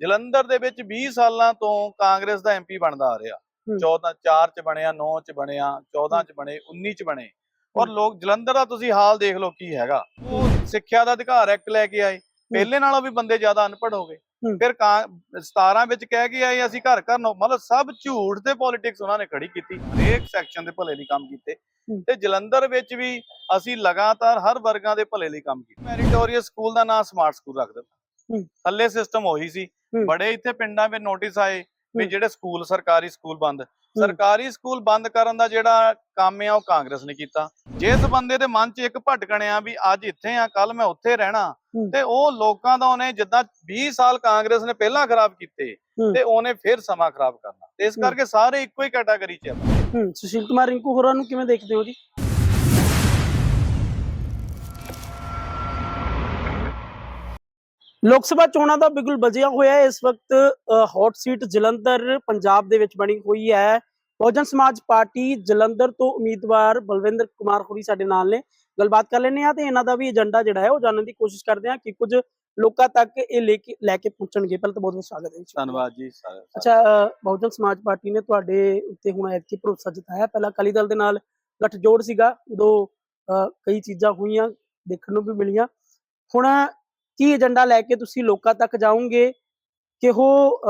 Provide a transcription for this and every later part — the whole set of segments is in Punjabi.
ਜਲੰਧਰ ਦੇ ਵਿੱਚ 20 ਸਾਲਾਂ ਤੋਂ ਕਾਂਗਰਸ ਦਾ ਐਮਪੀ ਬਣਦਾ ਆ ਰਿਹਾ। ਹੂੰ। 14 4 ਚ ਬਣਿਆ 9 ਚ ਬਣਿਆ 14 ਚ ਬਣੇ 19 ਚ ਬਣੇ। ਔਰ ਲੋਕ ਜਲੰਧਰ ਦਾ ਤੁਸੀਂ ਹਾਲ ਦੇਖ ਲਓ ਕੀ ਹੈਗਾ। ਉਹ ਸਿੱਖਿਆ ਦਾ ਅਧਿਕਾਰ ਐਕਟ ਲੈ ਕੇ ਆਏ। ਪਹਿਲੇ ਨਾਲੋਂ ਵੀ ਬੰਦੇ ਜ਼ਿਆਦਾ ਅਨਪੜ੍ਹ ਹੋ ਗਏ। ਫਿਰ ਕਾਂ 17 ਵਿੱਚ ਕਹਿ ਕੇ ਆਏ ਅਸੀਂ ਘਰ ਘਰ ਨੌ ਮਤਲਬ ਸਭ ਝੂਠ ਤੇ ਪੋਲਿਟਿਕਸ ਉਹਨਾਂ ਨੇ ਖੜੀ ਕੀਤੀ। ਹਰੇਕ ਸੈਕਸ਼ਨ ਦੇ ਭਲੇ ਲਈ ਕੰਮ ਕੀਤੇ। ਤੇ ਜਲੰਧਰ ਵਿੱਚ ਵੀ ਅਸੀਂ ਲਗਾਤਾਰ ਹਰ ਵਰਗਾਂ ਦੇ ਭਲੇ ਲਈ ਕੰਮ ਕੀਤਾ। ਮੈਰੀਟੋਰੀਅਸ ਸਕੂਲ ਦਾ ਨਾਮ ਸਮਾਰਟ ਸਕੂਲ ਰੱਖ ਦਿੱਤਾ। ਥੱਲੇ ਸਿਸਟਮ ਉਹੀ ਸੀ। ਬੜੇ ਇੱਥੇ ਪਿੰਡਾਂ ਵਿੱਚ ਨੋਟਿਸ ਆਏ ਵੀ। ਜਿਹੜੇ ਸਕੂਲ ਸਰਕਾਰੀ ਸਕੂਲ ਬੰਦ ਸਰਕਾਰੀ ਸਕੂਲ ਬੰਦ ਕਰਨ ਦਾ ਜਿਹੜਾ ਕੰਮ ਆ ਉਹ ਕਾਂਗਰਸ ਨੇ ਕੀਤਾ ਜਿਸ ਬੰਦੇ ਦੇ ਮਨ 'ਚ ਇੱਕ ਭਟਕਣ ਆ ਵੀ ਅੱਜ ਇੱਥੇ ਆ ਕੱਲ ਮੈਂ ਉੱਥੇ ਰਹਿਣਾ। ਤੇ ਉਹ ਲੋਕਾਂ ਦਾ ਉਹਨੇ ਜਿੱਦਾਂ 20 ਸਾਲ ਕਾਂਗਰਸ ਨੇ ਪਹਿਲਾਂ ਖਰਾਬ ਕੀਤੇ। ਤੇ ਉਹਨੇ ਫਿਰ ਸਮਾਂ ਖਰਾਬ ਕਰਨਾ ਤੇ ਇਸ। ਕਰਕੇ ਸਾਰੇ ਇੱਕੋ ਹੀ ਕੈਟਾਗਰੀ 'ਚ ਆ ਸੁਸ਼ੀਲ ਕੁਮਾਰ ਰਿੰਕੂ ਹੋਰਾਂ ਨੂੰ ਕਿਵੇਂ ਦੇਖਦੇ ਹੋ ਜੀ ਲੋਕ ਸਭਾ ਚੋਣਾਂ ਦਾ ਬਿਗੁਲ ਵੱਜਿਆ ਹੋਇਆ ਹੈ। ਇਸ ਵਕਤ ਹੌਟ ਸੀਟ ਜਲੰਧਰ ਪੰਜਾਬ ਦੇ ਵਿੱਚ ਬਣੀ ਹੋਈ ਹੈ। ਬਹੁਜਨ ਸਮਾਜ ਪਾਰਟੀ ਜਲੰਧਰ ਤੋਂ ਉਮੀਦਵਾਰ ਬਲਵਿੰਦਰ ਕੁਮਾਰ ਹੋਰੀ ਸਾਡੇ ਨਾਲ ਨੇ। ਗੱਲਬਾਤ ਕਰ ਲੈਣੇ ਆ ਤੇ ਇਹਨਾਂ ਦਾ ਵੀ ਏਜੰਡਾ ਜਿਹੜਾ ਹੈ ਉਹ ਜਾਣਨ ਦੀ ਕੋਸ਼ਿਸ਼ ਕਰਦੇ ਆ ਕਿ ਕੁਝ ਲੋਕਾਂ ਤੱਕ ਇਹ ਲੈ ਕੇ ਲੈ ਕੇ ਪਹੁੰਚਣਗੇ ਪਹਿਲਾਂ ਤਾਂ ਬਹੁਤ ਬਹੁਤ ਸਵਾਗਤ ਹੈ ਜੀ। ਧੰਨਵਾਦ ਜੀ। ਸਾਰੇ ਅੱਛਾ ਬਹੁਜਨ ਸਮਾਜ ਪਾਰਟੀ ਨੇ ਤੁਹਾਡੇ ਉੱਤੇ ਹੁਣ ਐਤਕੀ ਭਰੋਸਾ ਜਤਾਇਆ। ਪਹਿਲਾਂ ਅਕਾਲੀ ਦਲ ਦੇ ਨਾਲ ਗੱਠਜੋੜ ਸੀਗਾ। ਉਦੋਂ ਕਈ ਚੀਜ਼ਾਂ ਹੋਈਆਂ ਦੇਖਣ ਨੂੰ ਵੀ ਮਿਲੀਆਂ। ਹੁਣ ਕੀ ਏਜੰਡਾ ਲੈ ਕੇ ਤੁਸੀਂ ਲੋਕਾਂ ਤੱਕ ਜਾਓਗੇ ਕਿ ਉਹ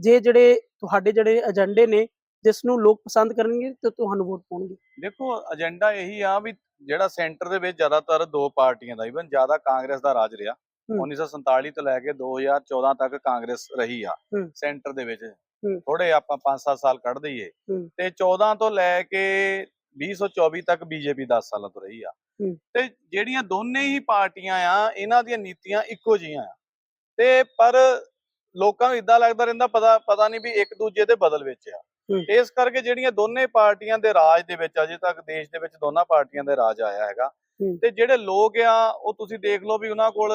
ਜੇ ਜਿਹੜੇ ਤੁਹਾਡੇ ਜਿਹੜੇ ਏਜੰਡੇ ਨੇ ਜਿਸ ਨੂੰ ਲੋਕ ਪਸੰਦ ਕਰਨਗੇ ਤੇ ਤੁਹਾਨੂੰ ਵੋਟ ਪਾਉਣਗੇ ਦੇਖੋ ਏਜੰਡਾ ਇਹੀ ਆ ਵੀ ਜਿਹੜਾ ਸੈਂਟਰ ਦੇ ਵਿੱਚ ਜ਼ਿਆਦਾਤਰ ਦੋ ਪਾਰਟੀਆਂ ਦਾ ਇਵਨ ਜ਼ਿਆਦਾ ਕਾਂਗਰਸ ਦਾ ਰਾਜ ਰਿਹਾ ਹੂੰ। 1947 ਤੋਂ ਲੈ ਕੇ 2014 ਤੱਕ ਕਾਂਗਰਸ ਰਹੀ ਆ। ਸੈਂਟਰ ਦੇ ਵਿੱਚ। ਥੋੜੇ ਆਪਾਂ 5-7 ਸਾਲ ਕੱਢ ਦਈਏ। ਤੇ 14 ਤੋਂ ਲੈ ਕੇ 2024 ਤੱਕ ਬੀਜੇਪੀ 10 ਸਾਲਾਂ ਤੋਂ ਰਹੀ ਆ। ਤੇ ਜਿਹੜੀਆਂ ਦੋਨੇ ਹੀ ਪਾਰਟੀਆਂ ਆ ਇਹਨਾਂ ਦੀਆਂ ਨੀਤੀਆਂ ਇੱਕੋ ਜਿਹੀਆਂ ਆ ਤੇ ਪਰ ਲੋਕਾਂ ਨੂੰ ਇਦਾਂ ਲੱਗਦਾ ਰਹਿੰਦਾ ਪਤਾ ਪਤਾ ਨਹੀਂ ਵੀ ਇੱਕ ਦੂਜੇ ਦੇ ਬਦਲ ਵਿੱਚ ਆ। ਇਸ ਕਰਕੇ ਜਿਹੜੀਆਂ ਦੋਨੇ ਪਾਰਟੀਆਂ ਦੇ ਰਾਜ ਦੇ ਵਿੱਚ ਅਜੇ ਤੱਕ ਦੇਸ਼ ਦੇ ਵਿੱਚ ਦੋਨਾਂ ਪਾਰਟੀਆਂ ਦੇ ਰਾਜ ਆਇਆ ਹੈਗਾ। ਤੇ ਜਿਹੜੇ ਲੋਕ ਆ ਉਹ ਤੁਸੀਂ ਦੇਖ ਲਓ ਵੀ ਉਹਨਾਂ ਕੋਲ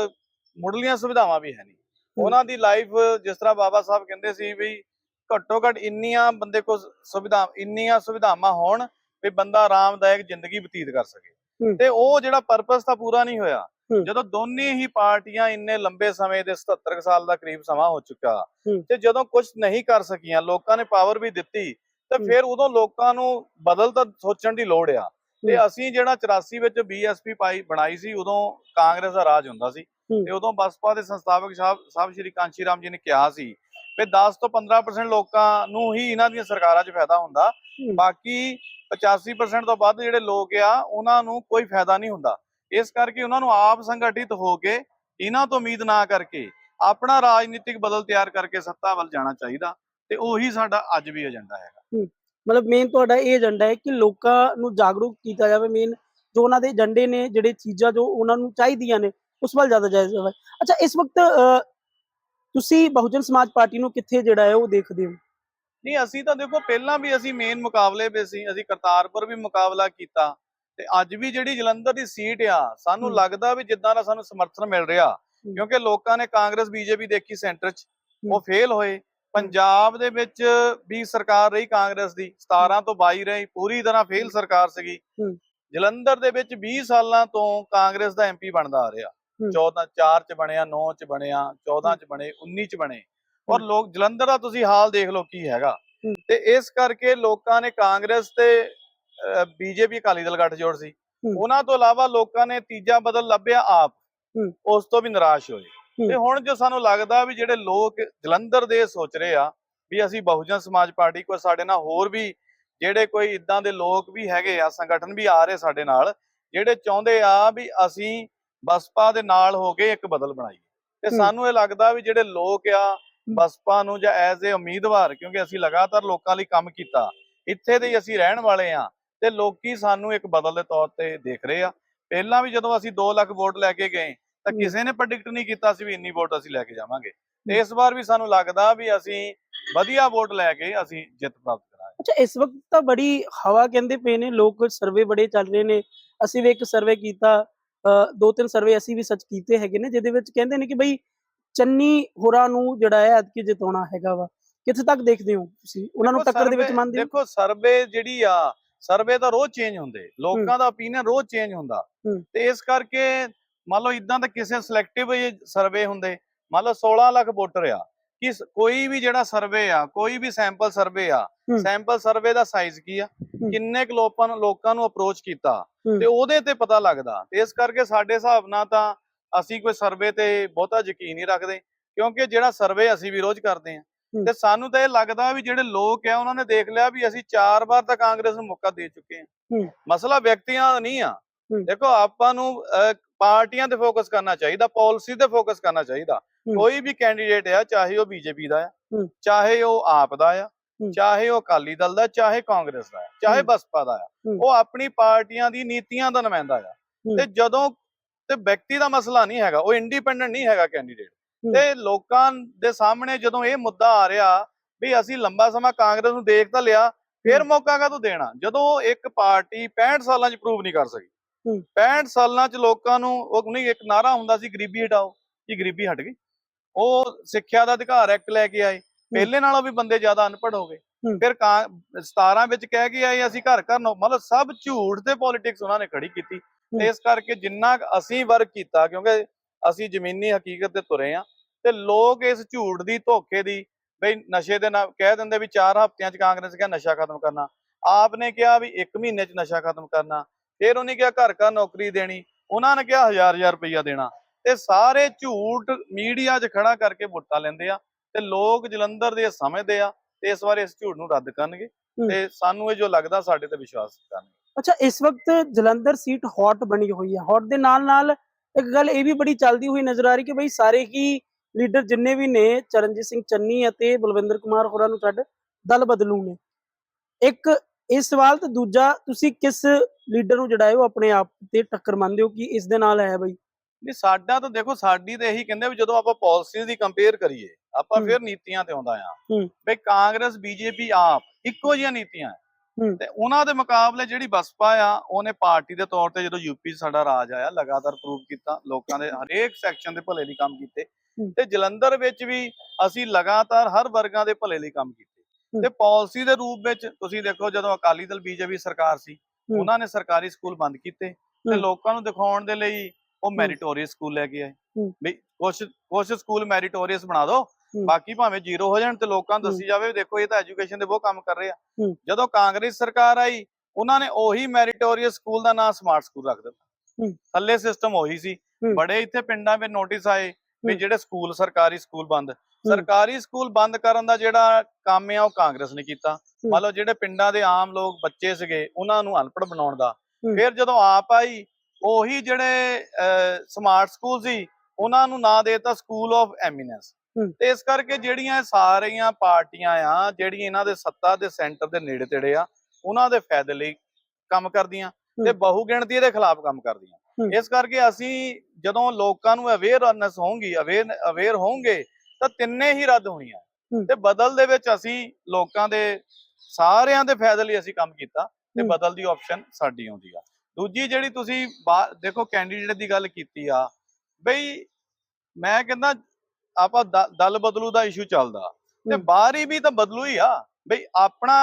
ਮੁੱਢਲੀਆਂ ਸੁਵਿਧਾਵਾਂ ਵੀ ਹੈ ਨਹੀਂ ਉਹਨਾਂ ਦੀ ਲਾਈਫ ਜਿਸ ਤਰ੍ਹਾਂ ਬਾਬਾ ਸਾਹਿਬ ਕਹਿੰਦੇ ਸੀ ਵੀ ਘੱਟੋ ਘੱਟ ਇੰਨੀਆਂ ਬੰਦੇ ਕੋਲ ਸੁਵਿਧਾ ਇੰਨੀਆਂ ਸੁਵਿਧਾਵਾਂ ਹੋਣ ਵੀ ਬੰਦਾ ਆਰਾਮਦਾਇਕ ਜ਼ਿੰਦਗੀ ਬਤੀਤ ਕਰ ਸਕੇ। ਤੇ ਉਹ ਜਿਹੜਾ ਪਰਪਸ ਤਾਂ ਪੂਰਾ ਨਹੀਂ ਹੋਇਆ। ਜਦੋਂ ਦੋਨੇ ਹੀ ਪਾਰਟੀਆਂ ਇੰਨੇ ਲੰਬੇ ਸਮੇਂ ਦੇ 77 ਕੁ ਸਾਲ ਦਾ ਕਰੀਬ ਸਮਾਂ ਹੋ ਚੁੱਕਾ। ਤੇ ਜਦੋਂ ਕੁਝ ਨਹੀਂ ਕਰ ਸਕੀਆਂ ਲੋਕਾਂ ਨੇ ਪਾਵਰ ਵੀ ਦਿੱਤੀ ਤੇ। ਫਿਰ ਉਦੋਂ ਲੋਕਾਂ ਨੂੰ ਬਦਲ ਤਾਂ ਸੋਚਣ ਦੀ ਲੋੜ ਆ ਤੇ। ਅਸੀਂ ਜਿਹੜਾ 84 ਵਿੱਚ ਬੀਐਸਪੀ ਪਾਈ ਬਣਾਈ ਸੀ ਉਦੋਂ ਕਾਂਗਰਸ ਦਾ ਰਾਜ ਹੁੰਦਾ ਸੀ। ਤੇ ਉਦੋਂ ਬਸਪਾ ਦੇ ਸੰਸਥਾਪਕ ਸਾਹਿਬ ਸਾਹਿਬ ਸ਼੍ਰੀ ਕਾਂਸ਼ੀ ਰਾਮ ਜੀ ਨੇ ਕਿਹਾ ਸੀ ਵੀ 10 ਤੋਂ 15% ਲੋਕਾਂ ਨੂੰ ਹੀ ਇਹਨਾਂ ਦੀਆਂ ਸਰਕਾਰਾਂ 'ਚ ਫਾਇਦਾ ਹੁੰਦਾ। ਬਾਕੀ 85% ਤੋਂ ਵੱਧ ਜਿਹੜੇ ਲੋਕ ਆ ਉਹਨਾਂ ਨੂੰ ਕੋਈ ਫਾਇਦਾ ਨਹੀਂ ਹੁੰਦਾ। ਇਸ ਕਰਕੇ ਉਹਨਾਂ ਨੂੰ ਆਪ ਸੰਗਠਿਤ ਹੋ ਕੇ ਇਹਨਾਂ ਤੋਂ ਉਮੀਦ ਨਾ ਕਰਕੇ ਆਪਣਾ ਰਾਜਨੀਤਿਕ ਬਦਲ ਤਿਆਰ ਕਰਕੇ ਸੱਤਾ ਵੱਲ ਜਾਣਾ ਚਾਹੀਦਾ ਤੇ ਉਹੀ ਸਾਡਾ ਅੱਜ ਵੀ ਏਜੰਡਾ ਹੈ। ਮਤਲਬ ਮੇਨ ਤੁਹਾਡਾ ਇਹ ਏਜੰਡਾ ਹੈ ਕਿ ਲੋਕਾਂ ਨੂੰ ਜਾਗਰੂਕ ਕੀਤਾ ਜਾਵੇ। ਮੇਨ ਜੋ ਉਹਨਾਂ ਦੇ ਏਜੰਡੇ ਨੇ ਜਿਹੜੇ ਚੀਜ਼ਾਂ ਜੋ ਉਹਨਾਂ ਨੂੰ ਚਾਹੀਦੀਆਂ ਨੇ ਉਸ ਵੱਲ ਜ਼ਿਆਦਾ ਜਾਇਜ਼ ਜਾਵੇ। ਅੱਛਾ ਇਸ ਵਕਤ ਤੁਸੀਂ ਬਹੁਜਨ ਸਮਾਜ ਪਾਰਟੀ ਨੂੰ ਕਿੱਥੇ ਜਿਹੜਾ ਹੈ ਉਹ ਦੇਖਦੇ ਹੋ? ਨਹੀਂ ਅਸੀਂ ਤਾਂ ਦੇਖੋ ਪਹਿਲਾਂ ਵੀ ਅਸੀਂ ਮੇਨ ਮੁਕਾਬਲੇ ਵਿੱਚ ਸੀ ਅਸੀਂ ਕਰਤਾਰਪੁਰ ਵੀ ਮੁਕਾਬਲਾ ਕੀਤਾ ਤੇ ਅੱਜ ਵੀ ਜਿਹੜੀ ਜਲੰਧਰ ਦੀ ਸੀਟ ਆ ਸਾਨੂੰ। ਲੱਗਦਾ ਵੀ ਜਿੱਦਾਂ ਦਾ ਸਾਨੂੰ ਸਮਰਥਨ ਮਿਲ ਰਿਹਾ ਕਿਉਂਕਿ ਲੋਕਾਂ ਨੇ ਕਾਂਗਰਸ ਬੀਜੇਪੀ ਦੇਖੀ ਸੈਂਟਰ 'ਚ ਉਹ ਫੇਲ ਹੋਏ। ਪੰਜਾਬ ਦੇ ਵਿੱਚ ਵੀ ਸਰਕਾਰ ਰਹੀ ਕਾਂਗਰਸ ਦੀ 17 ਤੋਂ 22 ਰਹੀ ਪੂਰੀ ਤਰ੍ਹਾਂ ਫੇਲ ਸਰਕਾਰ ਸੀਗੀ। ਜਲੰਧਰ ਦੇ ਵਿੱਚ 20 ਸਾਲਾਂ ਤੋਂ ਕਾਂਗਰਸ ਦਾ ਐਮਪੀ ਬਣਦਾ ਆ ਰਿਹਾ। 14 4 ਚ ਬਣਿਆ 9 ਚ ਬਣਿਆ 14 ਚ ਬਣੇ 19 ਚ ਬਣੇ ਔਰ। ਲੋਕ ਜਲੰਧਰ ਦਾ ਤੁਸੀਂ ਹਾਲ ਦੇਖ ਲਓ ਕੀ ਹੈਗਾ। ਤੇ ਇਸ ਕਰਕੇ ਲੋਕਾਂ ਨੇ ਕਾਂਗਰਸ ਤੇ ਬੀਜੇਪੀ ਅਕਾਲੀ ਦਲ ਗੱਠਜੋੜ ਸੀ। ਉਹਨਾਂ ਤੋਂ ਇਲਾਵਾ ਲੋਕਾਂ ਨੇ ਤੀਜਾ ਬਦਲ ਲੱਭਿਆ ਆਪ। ਉਸ ਤੋਂ ਵੀ ਨਿਰਾਸ਼ ਹੋਏ। ਤੇ ਹੁਣ ਜੋ ਸਾਨੂੰ ਲੱਗਦਾ ਵੀ ਜਿਹੜੇ ਲੋਕ ਜਲੰਧਰ ਦੇ ਸੋਚ ਰਹੇ ਆ ਵੀ ਅਸੀਂ ਬਹੁਜਨ ਸਮਾਜ ਪਾਰਟੀ ਕੋਈ ਸਾਡੇ ਨਾਲ ਹੋਰ ਵੀ ਜਿਹੜੇ ਕੋਈ ਇਦਾਂ ਦੇ ਲੋਕ ਵੀ ਹੈਗੇ ਆ ਸੰਗਠਨ ਵੀ ਆ ਰਹੇ ਸਾਡੇ ਨਾਲ ਜਿਹੜੇ ਚਾਹੁੰਦੇ ਆ ਵੀ ਅਸੀਂ ਬਸਪਾ ਦੇ ਨਾਲ ਹੋ ਕੇ ਇੱਕ ਬਦਲ ਬਣਾਈਏ ਤੇ। ਸਾਨੂੰ ਇਹ ਲੱਗਦਾ ਵੀ ਜਿਹੜੇ ਲੋਕ ਆ ਬਸਪਾ ਨੂੰ ਜਾਂ ਐਜ਼ ਏ ਉਮੀਦਵਾਰ ਕਿਉਂਕਿ ਅਸੀਂ ਲਗਾਤਾਰ ਲੋਕਾਂ ਲਈ ਕੰਮ ਕੀਤਾ ਇੱਥੇ ਦੇ ਅਸੀਂ ਰਹਿਣ ਵਾਲੇ ਆ ਤੇ ਲੋਕੀ ਸਾਨੂੰ ਇੱਕ ਬਦਲ ਦੇ ਤੌਰ ਤੇ ਦੇਖ ਰਹੇ ਆ। ਪਹਿਲਾਂ ਵੀ ਜਦੋਂ ਅਸੀਂ 2 ਲੱਖ ਵੋਟ ਲੈ ਕੇ ਗਏ ਤਾਂ। ਕਿਸੇ ਨੇ ਪ੍ਰੈਡਿਕਟ ਨਹੀਂ ਕੀਤਾ ਸੀ ਵੀ ਇੰਨੀ ਵੋਟ ਅਸੀਂ ਲੈ ਕੇ ਜਾਵਾਂਗੇ। ਤੇ ਇਸ ਵਾਰ ਵੀ ਸਾਨੂੰ ਲੱਗਦਾ ਵੀ ਅਸੀਂ ਵਧੀਆ ਵੋਟ ਲੈ ਕੇ ਅਸੀਂ ਜਿੱਤ ਪ੍ਰਾਪਤ ਕਰਾਂਗੇ। ਅੱਛਾ ਇਸ ਵਕਤ ਤਾਂ ਬੜੀ ਹਵਾ ਕਹਿੰਦੇ ਪਏ ਨੇ ਲੋਕ ਸਰਵੇ ਬੜੇ ਚੱਲ ਰਹੇ ਨੇ। ਅਸੀਂ ਵੀ ਇੱਕ ਸਰਵੇ ਕੀਤਾ ਅ, ਦੋ ਤਿੰਨ ਸਰਵੇ ਅਸੀਂ ਵੀ ਸੱਚ ਕੀਤੇ ਹੈਗੇ ਨੇ ਜਿਹਦੇ ਵਿੱਚ ਕਹਿੰਦੇ ਨੇ ਕਿ ਬਈ ਚੰਨੀ ਹੋਰਾਂ ਨੂੰ ਜਿਹੜਾ ਹੈ ਐਤਕੀ ਜਿਤਾਉਣਾ ਹੈਗਾ ਵਾ। ਕਿੱਥੇ ਤੱਕ ਦੇਖਦੇ ਹੋ ਤੁਸੀਂ? ਉਹਨਾਂ ਨੂੰ ਟੱਕਰ ਦੇ ਵਿੱਚ ਮੰਨਦੇ ਹੋ? ਦੇਖੋ ਸਰਵੇ ਜਿਹੜੀ ਆ ਸਰਵੇ ਤਾਂ ਰੋਜ਼ ਚੇਂਜ ਹੁੰਦੇ। ਲੋਕਾਂ ਦਾ opinion ਰੋਜ਼ ਚੇਂਜ ਹੁੰਦਾ। ਤੇ ਇਸ ਕਰਕੇ ਮੰਨ ਲਓ ਇਦਾਂ ਤਾਂ ਕਿਸੇ ਸਿਲੈਕਟਿਵ ਸਰਵੇ ਹੁੰਦੇ। ਮੰਨ ਲਓ 16 ਲੱਖ ਵੋਟਰ ਆ। ਕਿ ਕੋਈ ਵੀ ਜਿਹੜਾ ਸਰਵੇ ਆ ਕੋਈ ਵੀ ਸੈਂਪਲ ਸਰਵੇ ਆ। ਸੈਂਪਲ ਸਰਵੇ ਦਾ ਸਾਈਜ਼ ਕੀ ਆ ਕਿੰਨੇ ਕੁ ਲੋਕਾਂ ਨੂੰ ਲੋਕਾਂ ਨੂੰ ਅਪਰੋਚ ਕੀਤਾ। ਤੇ ਉਹਦੇ ਤੇ ਪਤਾ ਲੱਗਦਾ ਤੇ ਇਸ ਕਰਕੇ ਸਾਡੇ ਹਿਸਾਬ ਨਾਲ ਤਾਂ ਅਸੀਂ ਕੋਈ ਸਰਵੇ ਤੇ ਬਹੁਤਾ ਯਕੀਨ ਨਹੀਂ ਰੱਖਦੇ ਕਿਉਂਕਿ ਜਿਹੜਾ ਸਰਵੇ ਅਸੀਂ ਵੀ ਰੋਜ਼ ਕਰਦੇ ਆ। ਤੇ ਸਾਨੂੰ ਤਾਂ ਇਹ ਲੱਗਦਾ ਵੀ ਜਿਹੜੇ ਲੋਕ ਆ ਉਹਨਾਂ ਨੇ ਦੇਖ ਲਿਆ ਵੀ ਅਸੀਂ ਚਾਰ ਵਾਰ ਤਾਂ ਕਾਂਗਰਸ ਨੂੰ ਮੌਕਾ ਦੇ ਚੁੱਕੇ ਆ। ਮਸਲਾ ਵਿਅਕਤੀਆਂ ਦਾ ਨਹੀਂ ਆ। ਦੇਖੋ ਆਪਾਂ ਨੂੰ ਪਾਰਟੀਆਂ ਤੇ ਫੋਕਸ ਕਰਨਾ ਚਾਹੀਦਾ ਪਾਲਿਸੀ ਤੇ ਫੋਕਸ ਕਰਨਾ ਚਾਹੀਦਾ। ਕੋਈ ਵੀ ਕੈਂਡੀਡੇਟ ਆ ਚਾਹੇ ਉਹ ਬੀਜੇਪੀ ਦਾ ਆ। ਚਾਹੇ ਉਹ ਆਪ ਦਾ ਆ। ਚਾਹੇ ਉਹ ਅਕਾਲੀ ਦਲ ਦਾ ਚਾਹੇ ਕਾਂਗਰਸ ਦਾ ਆ ਚਾਹੇ। ਬਸਪਾ ਦਾ ਆ। ਉਹ ਆਪਣੀ ਪਾਰਟੀਆਂ ਦੀ ਨੀਤੀਆਂ ਦਾ ਨੁਮਾਇੰਦਾ ਆ। ਤੇ ਜਦੋਂ ਤੇ ਵਿਅਕਤੀ ਦਾ ਮਸਲਾ ਨਹੀਂ ਹੈਗਾ ਉਹ ਇੰਡੀਪੈਂਡੈਂਟ ਨਹੀਂ ਹੈਗਾ ਕੈਂਡੀਡੇਟ। ਤੇ ਲੋਕਾਂ ਦੇ ਸਾਹਮਣੇ ਜਦੋਂ ਇਹ ਮੁੱਦਾ ਆ ਰਿਹਾ ਵੀ ਅਸੀਂ ਲੰਬਾ ਸਮਾਂ ਕਾਂਗਰਸ ਨੂੰ ਦੇਖ ਤਾਂ ਲਿਆ ਫਿਰ। ਮੌਕਾ ਕਾਹਤੋਂ ਦੇਣਾ ਜਦੋਂ ਇੱਕ ਪਾਰਟੀ 65 ਸਾਲਾਂ 'ਚ ਪ੍ਰੂਵ ਨਹੀਂ ਕਰ ਸਕੀ ਹੂੰ। 65 ਸਾਲਾਂ 'ਚ ਲੋਕਾਂ ਨੂੰ ਉਹ ਨਹੀਂ ਇੱਕ ਨਾਰਾ ਹੁੰਦਾ ਸੀ ਗਰੀਬੀ ਹਟਾਓ ਕੀ ਗਰੀਬੀ ਹਟ ਗਈ ਉਹ ਸਿੱਖਿਆ ਦਾ ਅਧਿਕਾਰ ਐਕਟ ਲੈ ਕੇ ਆਏ। ਪਹਿਲੇ ਨਾਲੋਂ ਵੀ ਬੰਦੇ ਜ਼ਿਆਦਾ ਅਨਪੜ੍ਹ ਹੋ ਗਏ। ਫਿਰ ਕਾਂ 17 ਵਿੱਚ ਕਹਿ ਕੇ ਆਏ ਅਸੀਂ ਘਰ ਘਰ ਨੌ ਮਤਲਬ ਸਭ ਝੂਠ ਤੇ ਪੋਲਿਟਿਕਸ ਉਹਨਾਂ ਨੇ ਖੜੀ ਕੀਤੀ। ਤੇ ਇਸ ਕਰਕੇ ਜਿੰਨਾ ਅਸੀਂ ਵਰਕ ਕੀਤਾ ਕਿਉਂਕਿ ਅਸੀਂ ਜ਼ਮੀਨੀ ਹਕੀਕਤ ਤੇ ਤੁਰੇ ਆ ਤੇ ਲੋਕ ਇਸ ਝੂਠ ਦੀ ਧੋਖੇ ਦੀ ਬਈ ਨਸ਼ੇ ਦੇ ਨਾਲ ਕਹਿ ਦਿੰਦੇ ਵੀ 4 ਹਫ਼ਤਿਆਂ 'ਚ ਕਾਂਗਰਸ ਕਿਹਾ ਨਸ਼ਾ ਖਤਮ ਕਰਨਾ। ਆਪ ਨੇ ਕਿਹਾ ਵੀ 1 ਮਹੀਨੇ 'ਚ ਨਸ਼ਾ ਖਤਮ ਕਰਨਾ। ਫਿਰ ਉਹਨੇ ਕਿਹਾ ਘਰ ਘਰ ਨੌਕਰੀ ਦੇਣੀ। ਉਹਨਾਂ ਨੇ ਕਿਹਾ ਹਜ਼ਾਰ ਹਜ਼ਾਰ ਰੁਪਈਆ ਦੇਣਾ। ਤੇ ਸਾਰੇ ਝੂਠ ਮੀਡੀਆ 'ਚ ਖੜਾ ਕਰਕੇ ਵੋਟਾਂ ਲੈਂਦੇ ਆ ਤੇ ਲੋਕ ਜਲੰਧਰ ਦੇ ਸਮਝਦੇ ਆ ਤੇ ਇਸ ਵਾਰ ਇਸ ਝੂਠ ਨੂੰ ਰੱਦ ਕਰਨਗੇ। ਤੇ ਸਾਨੂੰ ਇਹ ਜੋ ਲੱਗਦਾ ਸਾਡੇ ਤੇ ਵਿਸ਼ਵਾਸ ਕਰਨਗੇ। ਅੱਛਾ ਇਸ ਵਕਤ ਜਲੰਧਰ ਸੀਟ ਹੌਟ ਬਣੀ ਹੋਈ ਹੈ ਹੌਟ ਦੇ ਨਾਲ ਨਾਲ ਇੱਕ ਗੱਲ ਇਹ ਵੀ ਬੜੀ ਚੱਲਦੀ ਹੋਈ ਨਜ਼ਰ ਆ ਰਹੀ ਕਿ ਬਈ ਸਾਰੇ ਹੀ ਲੀਡਰ ਜਿੰਨੇ ਵੀ ਨੇ ਚਰਨਜੀਤ ਸਿੰਘ ਚੰਨੀ ਅਤੇ ਬਲਵਿੰਦਰ ਕੁਮਾਰ ਹੋਰਾਂ ਨੂੰ ਛੱਡ ਦਲ ਬਦਲੂ ਨੇ। ਇੱਕ ਇਹ ਸਵਾਲ ਤੇ ਦੂਜਾ ਤੁਸੀਂ ਕਿਸ ਲੀਡਰ ਨੂੰ ਉਹ ਆਪਣੇ ਆਪ ਤੇ ਟੱਕਰ ਮੰਨਦੇ ਹੋ ਕਿ ਇਸ ਦੇ ਨਾਲ ਹੈ ਬਈ? ਨਹੀਂ ਸਾਡਾ ਤਾਂ ਦੇਖੋ ਸਾਡੀ ਤਾਂ ਇਹੀ ਕਹਿੰਦੇ ਵੀ ਜਦੋਂ ਆਪਾਂ ਪਾਲਿਸੀਜ਼ ਦੀ ਕੰਪੇਅਰ ਕਰੀਏ ਆਪਾਂ। ਫਿਰ ਨੀਤੀਆਂ ਤੇ ਆਉਂਦਾ ਆ। ਵੀ ਕਾਂਗਰਸ ਬੀਜੇਪੀ ਆਪ ਇੱਕੋ ਜਿਹੀਆਂ ਨੀਤੀਆਂ। ਤੇ ਉਹਨਾਂ ਦੇ ਮੁਕਾਬਲੇ ਜਿਹੜੀ ਬਸਪਾ ਆ ਉਹਨੇ ਪਾਰਟੀ ਦੇ ਤੌਰ ਤੇ ਜਦੋਂ ਯੂਪੀ ਸਾਡਾ ਰਾਜ ਆਇਆ ਲਗਾਤਾਰ ਪ੍ਰੂਵ ਕੀਤਾ ਲੋਕਾਂ ਦੇ ਹਰੇਕ ਸੈਕਸ਼ਨ ਦੇ ਭਲੇ ਲਈ ਕੰਮ ਕੀਤੇ। ਤੇ ਜਲੰਧਰ ਵਿੱਚ ਵੀ ਅਸੀਂ ਲਗਾਤਾਰ ਹਰ ਵਰਗਾਂ ਦੇ ਭਲੇ ਲਈ ਕੰਮ ਕੀਤੇ। ਤੇ ਪਾਲਿਸੀ ਦੇ ਰੂਪ ਵਿੱਚ ਤੁਸੀਂ ਦੇਖੋ ਜਦੋਂ ਅਕਾਲੀ ਦਲ ਬੀਜੇਪੀ ਸਰਕਾਰ ਸੀ। ਉਹਨਾਂ ਨੇ ਸਰਕਾਰੀ ਸਕੂਲ ਬੰਦ ਕੀਤੇ ਤੇ। ਲੋਕਾਂ ਨੂੰ ਦਿਖਾਉਣ ਦੇ ਲਈ ਉਹ ਮੈਰੀਟੋਰੀਅਸ ਸਕੂਲ ਲੈ ਕੇ ਆਏ। ਵੀ ਕੁਛ ਕੁਛ ਸਕੂਲ ਮੈਰੀਟੋਰੀਅਸ ਬਣਾ ਦਿਓ ਹੂੰ। ਬਾਕੀ ਭਾਵੇਂ ਜ਼ੀਰੋ ਹੋ ਜਾਣ ਤੇ ਲੋਕਾਂ ਨੂੰ ਦੱਸੀ ਜਾਵੇ ਦੇਖੋ ਇਹ ਤਾਂ ਐਜੂਕੇਸ਼ਨ ਦੇ ਬਹੁਤ ਕੰਮ ਕਰ ਰਹੇ ਆ। ਜਦੋਂ ਕਾਂਗਰਸ ਸਰਕਾਰ ਆਈ ਉਹਨਾਂ ਨੇ ਉਹੀ ਮੈਰੀਟੋਰੀਅਸ ਸਕੂਲ ਦਾ ਨਾਮ ਸਮਾਰਟ ਸਕੂਲ ਰੱਖ ਦਿੱਤਾ। ਥੱਲੇ ਸਿਸਟਮ ਉਹੀ ਸੀ। ਬੜੇ ਇੱਥੇ ਪਿੰਡਾਂ ਵਿੱਚ ਨੋਟਿਸ ਆਏ ਵੀ। ਜਿਹੜੇ ਸਕੂਲ ਸਰਕਾਰੀ ਸਕੂਲ ਬੰਦ ਸਰਕਾਰੀ ਸਕੂਲ ਬੰਦ ਕਰਨ ਦਾ ਜਿਹੜਾ ਕੰਮ ਆ ਉਹ ਕਾਂਗਰਸ ਨੇ ਕੀਤਾ। ਮੰਨ ਲਓ ਜਿਹੜੇ ਪਿੰਡਾਂ ਦੇ ਆਮ ਲੋਕ ਬੱਚੇ ਸੀਗੇ ਉਹਨਾਂ ਨੂੰ ਅਨਪੜ੍ਹ ਬਣਾਉਣ ਦਾ। ਫਿਰ ਜਦੋਂ ਆਪ ਆਈ ਉਹੀ ਜਿਹੜੇ ਸਮਾਰਟ ਸਕੂਲ ਸੀ ਉਹਨਾਂ ਨੂੰ ਨਾਂ ਦੇਤਾ ਸਕੂਲ ਆਫ ਐਮੀਨੈਂਸ। ਤੇ ਇਸ ਕਰਕੇ ਜਿਹੜੀਆਂ ਸਾਰੀਆਂ ਪਾਰਟੀਆਂ ਆ ਜਿਹੜੀਆਂ ਇਹਨਾਂ ਦੇ ਸੱਤਾ ਦੇ ਸੈਂਟਰ ਦੇ ਨੇੜੇ ਤੇੜੇ ਆ ਉਹਨਾਂ ਦੇ ਫਾਇਦੇ ਲਈ ਕੰਮ ਕਰਦੀਆਂ ਤੇ। ਬਹੁ ਗਿਣਤੀ ਦੇ ਖਿਲਾਫ ਕੰਮ ਕਰਦੀਆਂ। ਇਸ ਕਰਕੇ ਅਸੀਂ ਜਦੋਂ ਲੋਕਾਂ ਨੂੰ ਅਵੇਅਰਨੈਸ ਹੋਊਗੀ ਅਵੇਅਰ ਅਵੇਅਰ ਹੋਣਗੇ ਤਾਂ ਤਿੰਨੇ ਹੀ ਰੱਦ ਹੋਣੀਆਂ। ਤੇ ਬਦਲ ਦੇ ਵਿੱਚ ਅਸੀਂ ਲੋਕਾਂ ਦੇ ਸਾਰਿਆਂ ਦੇ ਫਾਇਦੇ ਲਈ ਅਸੀਂ ਕੰਮ ਕੀਤਾ ਤੇ। ਬਦਲ ਦੀ ਆਪਸ਼ਨ ਸਾਡੀ ਆਉਂਦੀ ਆ ਦੂਜੀ ਜਿਹੜੀ ਤੁਸੀਂ ਦੇਖੋ ਕੈਂਡੀਡੇਟ ਦੀ ਗੱਲ ਕੀਤੀ ਆ ਬਈ ਮੈਂ ਕਹਿੰਦਾ ਆਪਾਂ ਦਲ ਬਦਲੂ ਦਾ ਇਸ਼ੂ ਚੱਲਦਾ ਤੇ। ਬਾਹਰੀ ਵੀ ਤਾਂ ਬਦਲੂ ਹੀ ਆ ਬਈ ਆਪਣਾ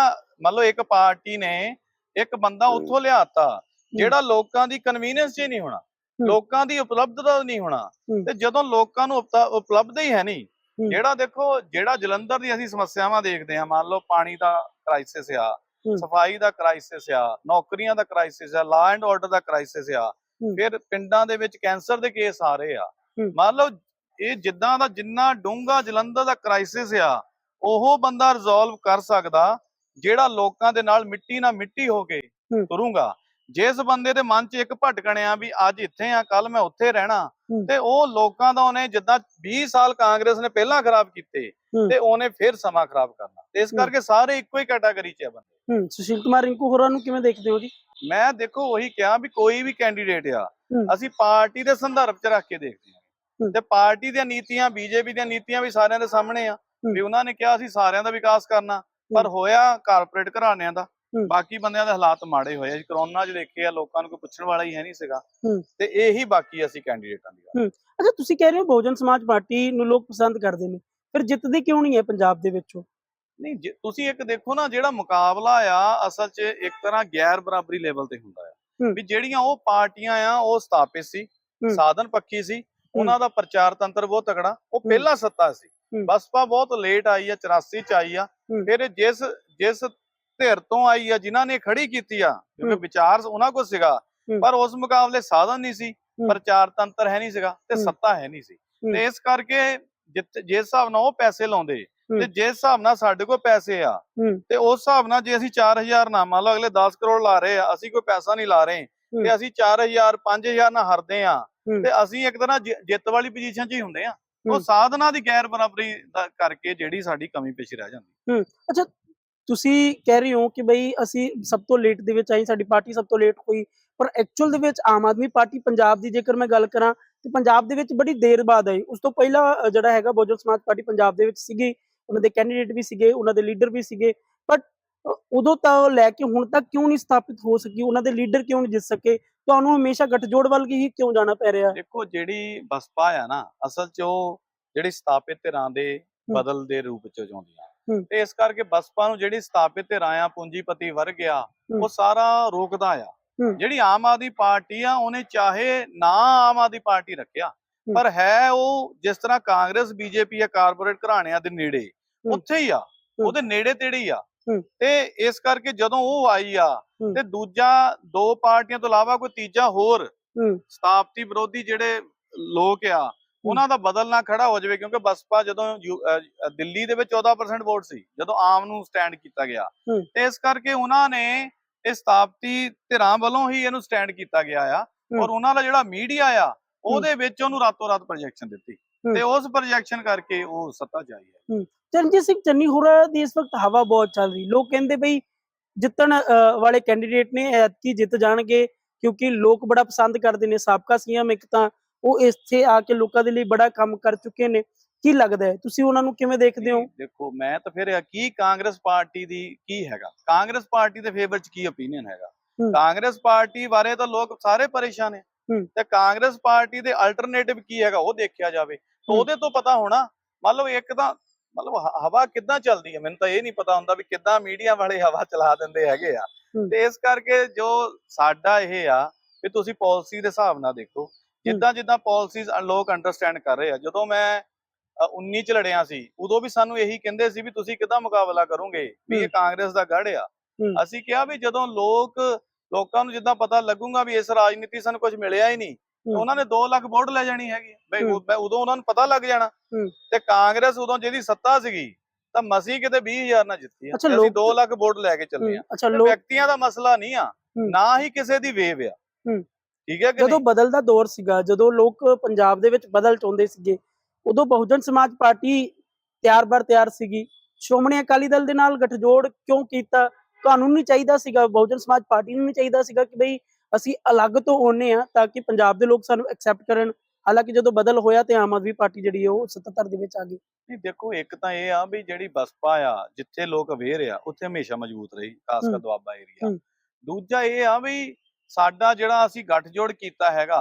ਮੰਨ ਲਓ ਇੱਕ ਪਾਰਟੀ ਨੇ ਇੱਕ ਬੰਦਾ ਉੱਥੋਂ ਲਿਆਤਾ ਜਿਹੜਾ ਲੋਕਾਂ ਦੀ ਕਨਵੀਨੀਅੰਸ 'ਚ ਹੀ ਨਹੀਂ ਹੋਣਾ ਲੋਕਾਂ ਦੀ ਉਪਲਬਧਤਾ ਨਹੀਂ ਹੋਣਾ। ਤੇ ਜਦੋਂ ਲੋਕਾਂ ਨੂੰ ਉਪਲਬਧ ਹੀ ਹੈ ਨਹੀਂ। ਜਿਹੜਾ ਦੇਖੋ ਜਿਹੜਾ ਜਲੰਧਰ ਦੀ ਅਸੀਂ ਸਮੱਸਿਆਵਾਂ ਦੇਖਦੇ ਹਾਂ ਮੰਨ ਲਓ ਪਾਣੀ ਦਾ ਕ੍ਰਾਈਸਿਸ ਆ। ਸਫ਼ਾਈ ਦਾ ਕ੍ਰਾਈਸਿਸ ਆ ਨੌਕਰੀਆਂ ਦਾ ਕ੍ਰਾਈਸਿਸ ਆ law and order the crisis ਆ। ਫਿਰ ਪਿੰਡਾਂ ਦੇ ਵਿੱਚ ਕੈਂਸਰ ਦੇ ਕੇਸ ਆ ਰਹੇ ਆ। ਮੰਨ ਲਓ ਇਹ ਜਿੱਦਾਂ ਦਾ ਜਿੰਨਾ ਡੂੰਘਾ ਜਲੰਧਰ ਦਾ ਕ੍ਰਾਈਸਿਸ ਆ ਉਹ ਬੰਦਾ ਰਿਜ਼ੋਲਵ ਕਰ ਸਕਦਾ ਜਿਹੜਾ ਲੋਕਾਂ ਦੇ ਨਾਲ ਮਿੱਟੀ ਨਾਲ ਮਿੱਟੀ ਹੋ ਕੇ ਹੂੰ। ਜਿਸ ਬੰਦੇ ਦੇ ਮਨ 'ਚ ਇੱਕ ਭਟਕਣ ਆ ਵੀ ਅੱਜ ਇੱਥੇ ਆ ਕੱਲ ਮੈਂ ਉੱਥੇ ਰਹਿਣਾ। ਤੇ ਉਹ ਲੋਕਾਂ ਦਾ ਉਹਨੇ ਜਿੱਦਾਂ 20 ਸਾਲ ਕਾਂਗਰਸ ਨੇ ਪਹਿਲਾਂ ਖਰਾਬ ਕੀਤੇ। ਤੇ ਉਹਨੇ ਫਿਰ ਸਮਾਂ ਖਰਾਬ ਕਰਨਾ ਤੇ ਇਸ। ਕਰਕੇ ਸਾਰੇ ਇੱਕੋ ਹੀ ਕੈਟਾਗਰੀ 'ਚ ਆ ਬੰਦੇ ਸੁਸ਼ੀਲ ਕੁਮਾਰ ਰਿੰਕੂ ਹੋਰਾਂ ਨੂੰ ਕਿਵੇਂ ਦੇਖਦੇ ਹੋ ਜੀ ਮੈਂ ਦੇਖੋ ਉਹੀ ਕਿਹਾ ਵੀ ਕੋਈ ਵੀ ਕੈਂਡੀਡੇਟ ਆ। ਅਸੀਂ ਪਾਰਟੀ ਦੇ ਸੰਦਰਭ 'ਚ ਰੱਖ ਕੇ ਦੇਖਦੇ ਹਾਂ। ਤੇ ਪਾਰਟੀ ਦੀਆਂ ਨੀਤੀਆਂ ਬੀਜੇਪੀ ਦੀਆਂ ਨੀਤੀਆਂ ਵੀ ਸਾਰਿਆਂ ਦੇ ਸਾਹਮਣੇ ਆ। ਵੀ ਉਹਨਾਂ ਨੇ ਕਿਹਾ ਅਸੀਂ ਸਾਰਿਆਂ ਦਾ ਵਿਕਾਸ ਕਰਨਾ ਪਰ ਹੋਇਆ ਕਾਰਪੋਰੇਟ ਘਰਾਣਿਆਂ ਦਾ। ਬਾਕੀ ਬੰਦਿਆਂ ਦੇ ਹਾਲਾਤ ਮਾੜੇ ਹੋਏ ਆ ਜੀ ਕਰੋਨਾ 'ਚ ਦੇਖੇ ਆ ਲੋਕਾਂ ਨੂੰ ਕੋਈ ਪੁੱਛਣ ਵਾਲਾ ਹੀ ਹੈ ਨਹੀਂ ਸੀਗਾ। ਤੇ ਇਹੀ ਬਾਕੀ ਅਸੀਂ ਕੈਂਡੀਡੇਟਾਂ ਦੀ ਗੱਲ ਅੱਛਾ ਤੁਸੀਂ ਕਹਿ ਰਹੇ ਹੋ ਬਹੁਜਨ ਸਮਾਜ ਪਾਰਟੀ ਨੂੰ ਲੋਕ ਪਸੰਦ ਕਰਦੇ ਨੇ ਫਿਰ ਜਿੱਤਦੇ ਕਿਉਂ ਨਹੀਂ ਹੈ ਪੰਜਾਬ ਦੇ ਵਿੱਚ ਨਹੀਂ ਤੁਸੀਂ ਇੱਕ ਦੇਖੋ ਨਾ ਜਿਹੜਾ ਮੁਕਾਬਲਾ ਆ ਅਸਲ 'ਚ ਇੱਕ ਤਰ੍ਹਾਂ ਗੈਰ ਬਰਾਬਰੀ ਲੈਵਲ ਤੇ ਹੁੰਦਾ ਆ। ਵੀ ਜਿਹੜੀਆਂ ਉਹ ਪਾਰਟੀਆਂ ਆ ਉਹ ਸਥਾਪਿਤ ਸੀ। ਸਾਧਨ ਪੱਖੀ ਸੀ ਉਹਨਾਂ ਦਾ ਪ੍ਰਚਾਰ ਤੰਤਰ ਬਹੁਤ ਤਕੜਾ ਉਹ। ਪਹਿਲਾ ਸੱਤਾ ਸੀ। ਬਸਪਾ ਬਹੁਤ ਲੇਟ ਆਈ ਆ 84 ਚ ਆਈ ਆ। ਫਿਰ ਜਿਸ ਜਿਸ ਧਿਰ ਤੋਂ ਆਈ ਆ ਜਿਨ੍ਹਾਂ ਨੇ ਖੜੀ ਕੀਤੀ ਆ ਕਿਉਂਕਿ। ਵਿਚਾਰ ਉਹਨਾਂ ਕੋਲ ਸੀਗਾ। ਪਰ ਉਸ ਮੁਕਾਬਲੇ ਸਾਧਨ ਨਹੀਂ ਸੀ। ਪ੍ਰਚਾਰ ਤੰਤਰ ਹੈ ਨਹੀਂ ਸੀਗਾ ਤੇ। ਸੱਤਾ ਹੈ ਨਹੀਂ ਸੀ। ਤੇ ਇਸ ਕਰਕੇ ਜਿੱਥੇ ਜਿਸ ਹਿਸਾਬ ਨਾਲ ਉਹ ਪੈਸੇ ਲਾਉਂਦੇ। ਤੇ ਜਿਸ ਹਿਸਾਬ ਨਾਲ ਸਾਡੇ ਕੋਲ ਪੈਸੇ ਆ। ਤੇ ਉਸ ਹਿਸਾਬ ਨਾਲ ਜੇ ਅਸੀਂ 4000 ਨਾ ਮੰਨ ਲਓ ਅਗਲੇ 10 ਕਰੋੜ ਲਾ ਰਹੇ ਆ ਅਸੀਂ ਕੋਈ ਪੈਸਾ ਨਹੀਂ ਲਾ ਰਹੇ। ਤੇ ਅਸੀਂ 4000 5000 ਨਾਲ ਹਰਦੇ ਆ। ਤੇ ਅਸੀਂ ਇੱਕ ਤਰ੍ਹਾਂ ਜਿ- ਜਿੱਤ ਵਾਲੀ ਪੋਜੀਸ਼ਨ 'ਚ ਹੀ ਹੁੰਦੇ ਆ ਉਹ। ਸਾਧਨਾਂ ਦੀ ਗੈਰ ਬਰਾਬਰੀ ਕਰਕੇ ਜਿਹੜੀ ਸਾਡੀ ਕਮੀ ਪਿੱਛੇ ਰਹਿ ਜਾਂਦੀ ਤੁਸੀਂ ਕਹਿ ਰਹੇ ਹੋ ਕਿ ਬਈ ਅਸੀਂ ਸਭ ਤੋਂ ਲੇਟ ਦੇ ਵਿੱਚ ਆਈ ਸਾਡੀ ਪਾਰਟੀ ਸਭ ਤੋਂ ਲੇਟ ਹੋਈ ਪਰ ਐਕਚੁਅਲ ਦੇ ਵਿੱਚ ਆਮ ਆਦਮੀ ਪਾਰਟੀ ਪੰਜਾਬ ਦੀ ਜੇਕਰ ਮੈਂ ਗੱਲ ਕਰਾਂ ਤੇ ਪੰਜਾਬ ਦੇ ਵਿੱਚ ਬੜੀ ਦੇਰ ਬਾਅਦ ਆਈ ਉਸ ਤੋਂ ਪਹਿਲਾਂ ਜਿਹੜਾ ਹੈਗਾ ਬਹੁਜਨ ਸਮਾਜ ਪਾਰਟੀ ਪੰਜਾਬ ਦੇ ਵਿੱਚ ਸੀਗੀ ਉਹਨਾਂ ਦੇ ਕੈਂਡੀਡੇਟ ਵੀ ਸੀਗੇ ਉਹਨਾਂ ਦੇ ਲੀਡਰ ਵੀ ਸੀਗੇ ਬਟ ਉਦੋਂ ਤੋਂ ਲੈ ਕੇ ਹੁਣ ਤੱਕ ਕਿਉਂ ਨਹੀਂ ਸਥਾਪਿਤ ਹੋ ਸਕੀ? ਉਹਨਾਂ ਦੇ ਲੀਡਰ ਕਿਉਂ ਨਹੀਂ ਜਿੱਤ ਸਕੇ? ਤੁਹਾਨੂੰ ਹਮੇਸ਼ਾ ਗੱਠਜੋੜ ਵੱਲ ਹੀ ਕਿਉਂ ਜਾਣਾ ਪੈ ਰਿਹਾ? ਦੇਖੋ ਜਿਹੜੀ ਬਸਪਾ ਆ ਨਾ ਅਸਲ 'ਚ ਉਹ ਜਿਹੜੀ ਸਥਾਪਿਤ ਧਿਰਾਂ ਦੇ ਬਦਲ ਦੇ ਰੂਪ 'ਚ ਹੂੰ। ਤੇ ਇਸ ਕਰਕੇ ਬਸਪਾ ਨੂੰ ਜਿਹੜੀ ਸਥਾਪਿਤ ਧਿਰਾਂ ਆ ਪੂੰਜੀਪਤੀ ਵਰਗ ਆ। ਉਹ ਸਾਰਾ ਰੋਕਦਾ ਆ। ਜਿਹੜੀ ਆਮ ਆਦਮੀ ਪਾਰਟੀ ਆ ਉਹਨੇ ਚਾਹੇ ਨਾ ਆਮ ਆਦਮੀ ਪਾਰਟੀ ਰੱਖਿਆ। ਪਰ ਹੈ ਉਹ ਜਿਸ ਤਰ੍ਹਾਂ ਕਾਂਗਰਸ ਬੀਜੇਪੀ ਆ ਕਾਰਪੋਰੇਟ ਘਰਾਣਿਆਂ ਦੇ ਨੇੜੇ। ਉੱਥੇ ਹੀ ਆ ਉਹਦੇ ਨੇੜੇ ਤੇੜੇ ਹੀ ਆ। ਤੇ ਇਸ ਕਰਕੇ ਜਦੋਂ ਉਹ ਆਈ ਆ। ਤੇ ਦੂਜਾ ਦੋ ਪਾਰਟੀਆਂ ਤੋਂ ਇਲਾਵਾ ਕੋਈ ਤੀਜਾ ਹੋਰ ਸਥਾਪਤੀ ਵਿਰੋਧੀ ਜਿਹੜੇ ਲੋਕ ਆ ਉਹਨਾਂ ਦਾ ਬਦਲਣਾ ਖੜਾ ਹੋ ਜਾਵੇ ਕਿਉਂਕਿ ਬਸਪਾ ਜਦੋਂ ਦਿੱਲੀ ਦੇ ਵਿੱਚ 14% ਵੋਟ ਸੀ ਜਦੋਂ ਆਮ ਨੂੰ ਸਟੈਂਡ ਕੀਤਾ ਗਿਆ। ਤੇ ਇਸ ਕਰਕੇ ਉਹਨਾਂ ਨੇ ਇਹ ਸਥਾਪਤੀ ਧਿਰਾਂ ਵੱਲੋਂ ਹੀ ਇਹਨੂੰ ਸਟੈਂਡ ਕੀਤਾ ਗਿਆ ਆ। ਔਰ ਉਹਨਾਂ ਦਾ ਜਿਹੜਾ ਮੀਡੀਆ ਆ ਉਹਦੇ ਵਿੱਚ ਉਹਨੂੰ ਰਾਤੋਂ ਰਾਤ ਪ੍ਰੋਜੈਕਸ਼ਨ ਦਿੱਤੀ। ਤੇ ਉਸ ਪ੍ਰੋਜੈਕਸ਼ਨ ਕਰਕੇ ਉਹ ਸੱਤਾ 'ਚ ਆਈ ਹੈ। ਚਰਨਜੀਤ ਸਿੰਘ ਚੰਨੀ ਹੋਰਾਂ ਦੀ ਇਸ ਵਕਤ ਹਵਾ ਬਹੁਤ ਚੱਲ ਰਹੀ। ਲੋਕ ਕਹਿੰਦੇ ਬਈ ਜਿੱਤਣ ਵਾਲੇ ਕੈਂਡੀਡੇਟ ਨੇ ਐਤਕੀ ਜਿੱਤ ਜਾਣਗੇ ਕਿਉਂਕਿ ਲੋਕ ਬੜਾ ਪਸੰਦ ਕਰਦੇ ਨੇ। ਸਾਬਕਾ ਸੀਐਮ ਇੱਕ ਤਾਂ ਉਹ ਇੱਥੇ ਆ ਕੇ ਲੋਕਾਂ ਦੇ ਲਈ ਬੜਾ ਕੰਮ ਕਰ ਚੁੱਕੇ ਨੇ ਕੀ ਲੱਗਦਾ ਹੈ ਤੁਸੀਂ ਉਹਨਾਂ ਨੂੰ ਕਿਵੇਂ ਦੇਖਦੇ ਹੋ ਦੇਖੋ ਮੈਂ ਤਾਂ ਫਿਰ ਕੀ ਕਾਂਗਰਸ ਪਾਰਟੀ ਦੀ ਕੀ ਹੈਗਾ ਕਾਂਗਰਸ ਪਾਰਟੀ ਦੇ ਫੇਵਰ 'ਚ ਕੀ ਓਪੀਨੀਅਨ ਹੈਗਾ। ਕਾਂਗਰਸ ਪਾਰਟੀ ਬਾਰੇ ਤਾਂ ਲੋਕ ਸਾਰੇ ਪਰੇਸ਼ਾਨ ਹੂੰ। ਤੇ ਕਾਂਗਰਸ ਪਾਰਟੀ ਦੇ ਅਲਟਰਨੇਟਿਵ ਕੀ ਹੈਗਾ ਉਹ ਦੇਖਿਆ ਜਾਵੇ ਤਾਂ। ਉਹਦੇ ਤੋਂ ਪਤਾ ਹੋਣਾ ਮੰਨ ਲਓ ਇੱਕ ਤਾਂ ਮਤਲਬ ਹਵਾ ਕਿੱਦਾਂ ਚੱਲਦੀ ਹੈ ਮੈਨੂੰ ਤਾਂ ਇਹ ਨਹੀਂ ਪਤਾ ਹੁੰਦਾ ਵੀ ਕਿੱਦਾਂ ਮੀਡੀਆ ਵਾਲੇ ਹਵਾ ਚਲਾ ਦਿੰਦੇ ਹੈਗੇ ਆ। ਤੇ ਇਸ ਕਰਕੇ ਜੋ ਸਾਡਾ ਇਹ ਆ ਵੀ ਤੁਸੀਂ ਪਾਲਿਸੀ ਦੇ ਹਿਸਾਬ ਨਾਲ ਦੇਖੋ ਜਿੱਦਾਂ ਜਿੱਦਾਂ ਪਾਲਿਸੀਜ਼ ਲੋਕ ਅੰਡਰਸਟੈਂਡ ਕਰ ਰਹੇ ਆ ਜਦੋਂ ਮੈਂ ਅ, 19 ਚ ਲੜਿਆ ਸੀ ਉਦੋਂ ਵੀ ਸਾਨੂੰ ਇਹੀ ਕਹਿੰਦੇ ਸੀ ਵੀ ਤੁਸੀਂ ਕਿੱਦਾਂ ਮੁਕਾਬਲਾ ਕਰੋਗੇ ਵੀ ਇਹ। ਕਾਂਗਰਸ ਦਾ ਗੜ੍ਹ ਆ। ਅਸੀਂ ਕਿਹਾ ਵੀ ਜਦੋਂ ਲੋਕ ਲੋਕਾਂ ਨੂੰ ਜਿੱਦਾਂ ਪਤਾ ਲੱਗੂਗਾ ਵੀ ਇਸ ਰਾਜਨੀਤੀ ਸਾਨੂੰ ਕੁਝ ਮਿਲਿਆ ਹੀ ਨਹੀਂ। ਉਹਨਾਂ ਨੇ 2 ਲੱਖ ਵੋਟ ਲੈ ਜਾਣੀ ਹੈਗੀ ਬਈ ਬਈ ਉਦੋਂ ਉਹਨਾਂ ਨੂੰ ਪਤਾ ਲੱਗ ਜਾਣਾ। ਤੇ ਕਾਂਗਰਸ ਉਦੋਂ ਜਿਹਦੀ ਸੱਤਾ ਸੀਗੀ ਤਾਂ ਮਸੀ ਕਿਤੇ 20000 ਨਾਲ ਜਿੱਤੀ ਆ ਅਸੀਂ ਲੋਕ- 2 ਲੱਖ ਵੋਟ ਲੈ ਕੇ ਚੱਲੇ ਆ ਵਿਅਕਤੀਆਂ ਦਾ ਮਸਲਾ ਨਹੀਂ ਆ। ਨਾ ਹੀ ਕਿਸੇ ਦੀ ਵੇਵ ਆ। ਠੀਕ ਹੈ ਕਿ ਜਦੋਂ ਨਹੀਂ? ਬਦਲ ਦਾ ਦੌਰ ਸੀਗਾ ਜਦੋਂ ਲੋਕ ਪੰਜਾਬ ਦੇ ਵਿੱਚ ਬਦਲ ਚਾਹੁੰਦੇ ਸੀਗੇ ਉਦੋਂ ਬਹੁਜਨ ਸਮਾਜ ਪਾਰਟੀ ਤਿਆਰ ਬਰ ਤਿਆਰ ਸੀਗੀ। ਸ਼੍ਰੋਮਣੀ ਅਕਾਲੀ ਦਲ ਦੇ ਨਾਲ ਗੱਠਜੋੜ ਕਿਉਂ ਕੀਤਾ? ਤੁਹਾਨੂੰ ਨਹੀਂ ਚਾਹੀਦਾ ਸੀਗਾ ਬਹੁਜਨ ਸਮਾਜ ਪਾਰਟੀ ਨੂੰ ਨਹੀਂ ਚਾਹੀਦਾ ਸੀਗਾ ਕਿ ਬਈ ਅਸੀਂ ਅਲੱਗ ਤੋਂ ਹੋਣੇ ਆ ਤਾਂ ਕਿ ਪੰਜਾਬ ਦੇ ਲੋਕ ਸਾਨੂੰ ਐਕਸੈਪਟ ਕਰਨ। ਹਾਲਾਂਕਿ ਜਦੋਂ ਬਦਲ ਹੋਇਆ ਤੇ ਆਮ ਆਦਮੀ ਪਾਰਟੀ ਜਿਹੜੀ ਉਹ 77 ਦੇ ਵਿੱਚ ਆ ਗਈ। ਨਹੀਂ ਦੇਖੋ ਇੱਕ ਤਾਂ ਇਹ ਆ ਵੀ ਜਿਹੜੀ ਬਸਪਾ ਆ ਜਿੱਥੇ ਲੋਕ ਅਵੇਅਰ ਆ ਉੱਥੇ ਹਮੇਸ਼ਾ ਮਜ਼ਬੂਤ ਰਹੀ ਖਾਸ ਕਰ। ਦੁਆਬਾ ਏਰੀਆ। ਦੂਜਾ ਇਹ ਆ ਵੀ ਸਾਡਾ ਜਿਹੜਾ ਅਸੀਂ ਗੱਠਜੋੜ ਕੀਤਾ ਹੈਗਾ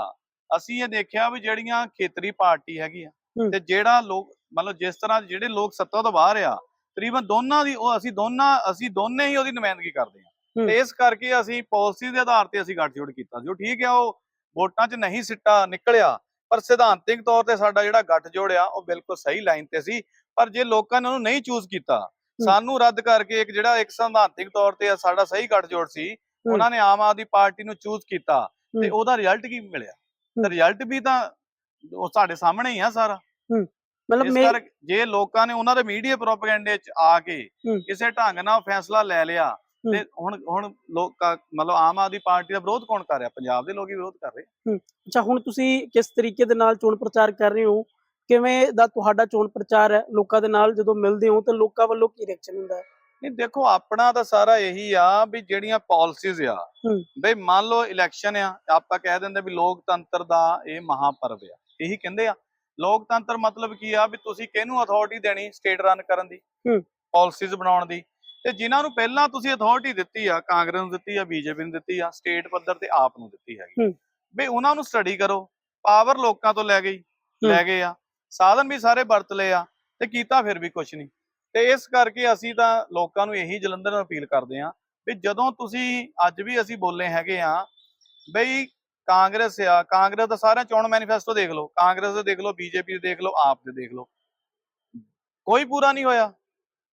ਅਸੀਂ ਇਹ ਦੇਖਿਆ ਵੀ ਜਿਹੜੀਆਂ ਖੇਤਰੀ ਪਾਰਟੀ ਹੈਗੀ ਆ। ਤੇ ਜਿਹੜਾ ਲੋਕ ਮਤਲਬ ਜਿਸ ਤਰ੍ਹਾਂ ਜਿਹੜੇ ਲੋਕ ਸੱਤਾ ਤੋਂ ਬਾਹਰ ਆ ਤਕਰੀਬਨ ਦੋਨਾਂ ਦੀ ਉਹ ਅਸੀਂ ਦੋਨਾਂ ਅਸੀਂ ਦੋਨੇ ਹੀ ਉਹਦੀ ਨੁਮਾਇੰਦਗੀ ਕਰਦੇ ਆ। ਤੇ ਇਸ ਕਰਕੇ ਅਸੀਂ ਪਾਲਿਸੀ ਦੇ ਆਧਾਰ ਤੇ ਅਸੀਂ ਗੱਠਜੋੜ ਕੀਤਾ ਜੋ ਠੀਕ ਹੈ ਉਹ ਵੋਟਾਂ 'ਚ ਨਹੀਂ ਸਿੱਟਾ ਨਿਕਲਿਆ ਪਰ ਸਿਧਾਂਤਿਕ ਤੌਰ ਤੇ ਸਾਡਾ ਜਿਹੜਾ ਗੱਠਜੋੜ ਆ ਉਹ ਬਿਲਕੁਲ ਸਹੀ ਲਾਈਨ ਤੇ ਸੀ ਪਰ ਜੇ ਲੋਕਾਂ ਨੇ ਉਹਨੂੰ ਨਹੀਂ ਚੂਜ਼ ਕੀਤਾ ਸਾਨੂੰ ਰੱਦ ਕਰਕੇ ਇੱਕ ਜਿਹੜਾ ਇੱਕ ਸਿਧਾਂਤਿਕ ਤੌਰ ਤੇ ਸਾਡਾ ਸਹੀ ਗੱਠਜੋੜ ਸੀ ਉਹਨਾਂ ਨੇ ਆਮ ਆਦਮੀ ਪਾਰਟੀ ਨੂੰ ਚੂਜ਼ ਕੀਤਾ ਤੇ। ਉਹਦਾ ਰਿਜ਼ਲਟ ਕੀ ਮਿਲਿਆ। ਤੇ ਰਿਜ਼ਲਟ ਵੀ ਤਾਂ ਉਹ ਸਾਡੇ ਸਾਹਮਣੇ ਹੀ ਆ ਸਾਰਾ। ਮਤਲਬ ਮੈਂ ਜੇ ਲੋਕਾਂ ਨੇ ਉਹਨਾਂ ਦੇ ਮੀਡੀਆ ਪ੍ਰੋਪਗੈਂਡੇ 'ਚ ਆ ਕੇ। ਕਿਸੇ ਢੰਗ ਨਾਲ ਫੈਸਲਾ ਲੈ ਲਿਆ। ਤੇ ਹੁਣ ਹੁਣ ਲੋਕਾਂ ਮਤਲਬ ਆਮ ਆਦਮੀ ਪਾਰਟੀ ਦਾ ਵਿਰੋਧ ਕੌਣ ਕਰ ਰਿਹਾ? ਪੰਜਾਬ ਦੇ ਲੋਕ ਹੀ ਵਿਰੋਧ ਕਰ ਰਹੇ। ਅੱਛਾ ਹੁਣ ਤੁਸੀਂ ਕਿਸ ਤਰੀਕੇ ਦੇ ਨਾਲ ਚੋਣ ਪ੍ਰਚਾਰ ਕਰ ਰਹੇ ਹੋ? ਕਿਵੇਂ ਦਾ ਤੁਹਾਡਾ ਚੋਣ ਪ੍ਰਚਾਰ ਹੈ ਲੋਕਾਂ ਦੇ ਨਾਲ ਜਦੋਂ ਮਿਲਦੇ ਹੋ ਤਾਂ ਲੋਕਾਂ ਵੱਲੋਂ ਕੀ ਰਿਐਕਸ਼ਨ ਹੁੰਦਾ ਹੈ? ਨਹੀਂ ਦੇਖੋ ਆਪਣਾ ਤਾਂ ਸਾਰਾ ਇਹੀ ਆ ਵੀ ਜਿਹੜੀਆਂ ਪਾਲਿਸੀਜ਼ ਆ। ਬਈ ਮੰਨ ਲਓ ਇਲੈਕਸ਼ਨ ਆ ਆਪਾਂ ਕਹਿ ਦਿੰਦੇ ਵੀ ਲੋਕਤੰਤਰ ਦਾ ਇਹ ਮਹਾਪਰਵ ਆ ਇਹੀ ਕਹਿੰਦੇ ਆ ਲੋਕਤੰਤਰ ਮਤਲਬ ਕੀ ਆ ਵੀ ਤੁਸੀਂ ਕਿਹਨੂੰ ਅਥਾਰਟੀ ਦੇਣੀ ਸਟੇਟ ਰਨ ਕਰਨ ਦੀ। ਪਾਲਿਸੀਜ਼ ਬਣਾਉਣ ਦੀ ਤੇ ਜਿਨ੍ਹਾਂ ਨੂੰ ਪਹਿਲਾਂ ਤੁਸੀਂ ਅਥਾਰਟੀ ਦਿੱਤੀ ਆ ਕਾਂਗਰਸ ਨੂੰ ਦਿੱਤੀ ਆ ਬੀਜੇਪੀ ਨੂੰ ਦਿੱਤੀ ਆ ਸਟੇਟ ਪੱਧਰ ਤੇ ਆਪ ਨੂੰ ਦਿੱਤੀ ਹੈਗੀ। ਬਈ ਉਹਨਾਂ ਨੂੰ ਸਟੱਡੀ ਕਰੋ ਪਾਵਰ ਲੋਕਾਂ ਤੋਂ ਲੈ ਗਈ। ਲੈ ਗਏ ਆ ਸਾਧਨ ਵੀ ਸਾਰੇ ਵਰਤ ਲਏ ਆ ਤੇ ਕੀਤਾ ਫਿਰ ਵੀ ਕੁਝ ਨਹੀਂ ਤੇ ਇਸ ਕਰਕੇ ਅਸੀਂ ਤਾਂ ਲੋਕਾਂ ਨੂੰ ਇਹੀ ਜਲੰਧਰ ਨੂੰ ਅਪੀਲ ਕਰਦੇ ਆ ਵੀ ਜਦੋਂ ਤੁਸੀਂ ਅੱਜ ਵੀ ਅਸੀਂ ਬੋਲੇ ਹੈਗੇ ਆ ਬਈ ਕਾਂਗਰਸ ਆ ਕਾਂਗਰਸ ਦਾ ਸਾਰਾ ਚੋਣ ਮੈਨੀਫੈਸਟੋ ਦੇਖ ਲਓ ਕਾਂਗਰਸ ਦੇ ਦੇਖ ਲਓ ਬੀਜੇਪੀ ਦੇ ਦੇਖ ਲਓ ਆਪ ਦੇ ਦੇਖ ਲਓ ਕੋਈ ਪੂਰਾ ਨਹੀਂ ਹੋਇਆ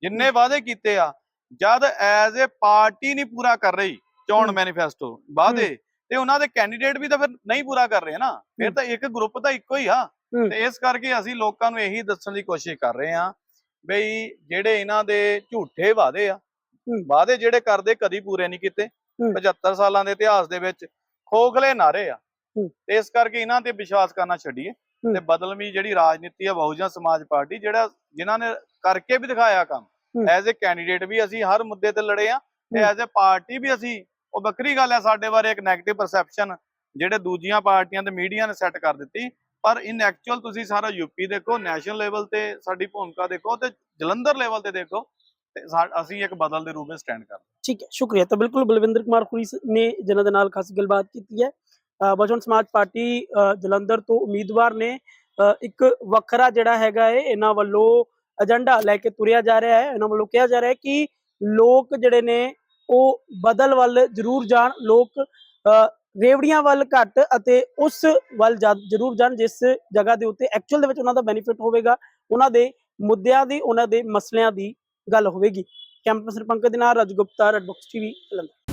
ਜਿੰਨੇ ਵਾਅਦੇ ਕੀਤੇ ਆ ਜਦ ਐਜ਼ ਅ ਪਾਰਟੀ ਨਹੀਂ ਪੂਰਾ ਕਰ ਰਹੀ ਚੋਣ। ਮੈਨੀਫੈਸਟੋ ਵਾਅਦੇ ਤੇ ਉਹਨਾਂ ਦੇ ਕੈਂਡੀਡੇਟ ਵੀ ਤਾਂ ਫਿਰ ਨਹੀਂ ਪੂਰਾ ਕਰ ਰਹੇ ਨਾ ਫਿਰ। ਤਾਂ ਇੱਕ ਗਰੁੱਪ ਤਾਂ ਇੱਕੋ ਹੀ ਆ। ਤੇ ਇਸ ਕਰਕੇ ਅਸੀਂ ਲੋਕਾਂ ਨੂੰ ਇਹੀ ਦੱਸਣ ਦੀ ਕੋਸ਼ਿਸ਼ ਕਰ ਰਹੇ ਆ ਬਈ ਜਿਹੜੇ ਇਹਨਾਂ ਦੇ ਝੂਠੇ ਵਾਅਦੇ ਆ। ਵਾਅਦੇ ਜਿਹੜੇ ਕਰਦੇ ਕਦੀ ਪੂਰੇ ਨਹੀਂ ਕੀਤੇ ਹੂੰ। 75 ਸਾਲਾਂ ਦੇ ਇਤਿਹਾਸ ਦੇ ਵਿੱਚ ਖੋਖਲੇ ਨਾਰੇ ਆ। ਤੇ ਇਸ ਕਰਕੇ ਇਹਨਾਂ ਤੇ ਵਿਸ਼ਵਾਸ ਕਰਨਾ ਛੱਡੀਏ। ਤੇ ਬਦਲਵੀਂ ਜਿਹੜੀ ਰਾਜਨੀਤੀ ਆ ਬਹੁਜਨ ਸਮਾਜ ਪਾਰਟੀ ਜਿਹੜਾ ਜਿਨ੍ਹਾਂ ਨੇ ਕਰਕੇ ਵੀ ਦਿਖਾਇਆ ਕੰਮ। ਐਜ਼ ਅ ਕੈਂਡੀਡੇਟ ਵੀ ਅਸੀਂ ਹਰ ਮੁੱਦੇ ਤੇ ਲੜੇ ਆ ਤੇ। ਐਜ਼ ਅ ਪਾਰਟੀ ਵੀ ਅਸੀਂ ਉਹ ਵੱਖਰੀ ਗੱਲ ਹੈ ਸਾਡੇ ਬਾਰੇ ਇੱਕ 네ਗੇਟਿਵ ਪਰਸੈਪਸ਼ਨ ਜਿਹੜੇ ਦੂਜੀਆਂ ਪਾਰਟੀਆਂ ਤੇ ਮੀਡੀਆ ਨੇ ਸੈੱਟ ਕਰ ਦਿੱਤੀ ਪਰ ਇਨ ਐਕਚੁਅਲ ਤੁਸੀਂ ਸਾਰਾ ਯੂਪੀ ਦੇਖੋ ਨੈਸ਼ਨਲ ਲੈਵਲ ਤੇ ਸਾਡੀ ਭੂਮਿਕਾ ਦੇਖੋ ਤੇ ਜਲੰਧਰ ਲੈਵਲ ਤੇ ਦੇਖੋ ਤੇ ਅਸੀਂ ਇੱਕ ਬਦਲ ਦੇ ਰੂਪ ਵਿੱਚ ਸਟੈਂਡ ਕਰਦੇ ਠੀਕ ਹੈ ਸ਼ੁਕਰੀਆ। ਤਾਂ ਬਿਲਕੁਲ ਬਲਵਿੰਦਰ ਕੁਮਾਰ ਖੁਰੀ ਨੇ ਜਿਨ੍ਹਾਂ ਦੇ ਨਾਲ ਖਾਸ ਗੱਲਬਾਤ ਕੀਤੀ ਹੈ। ਬਹੁਜਨ ਸਮਾਜ ਪਾਰਟੀ ਜਲੰਧਰ ਤੋਂ ਉਮੀਦਵਾਰ ਨੇ ਇੱਕ ਵੱਖਰਾ ਜਿਹੜਾ ਹੈਗਾ ਹੈ ਇਹਨਾਂ ਵੱਲੋਂ ਏਜੰਡਾ ਲੈ ਕੇ ਤੁਰਿਆ ਜਾ ਰਿਹਾ ਹੈ। ਇਹਨਾਂ ਵੱਲੋਂ ਕਿਹਾ ਜਾ ਰਿਹਾ ਹੈ ਕਿ ਲੋਕ ਜਿਹੜੇ ਨੇ ਉਹ ਬਦਲ ਵੱਲ ਜ਼ਰੂਰ ਜਾਣ। ਲੋਕ ਅ, ਰੇਵੜੀਆਂ ਵੱਲ ਘੱਟ ਅਤੇ ਉਸ ਵੱਲ ਜ਼ਰੂਰ ਜਾਣ, ਜਿਸ ਜਗ੍ਹਾ ਦੇ ਉੱਤੇ ਐਕਚੁਅਲ ਦੇ ਵਿੱਚ ਉਹਨਾਂ ਦਾ ਬੈਨੀਫਿਟ ਹੋਵੇਗਾ, ਉਹਨਾਂ ਦੇ ਮੁੱਦਿਆਂ ਦੀ, ਉਹਨਾਂ ਦੇ ਮਸਲਿਆਂ ਦੀ ਗੱਲ ਹੋਵੇਗੀ। ਕੈਂਪਸ ਪੰਕਜ ਦੇ ਨਾਲ, Raj Gupta red box TV Jalandhar.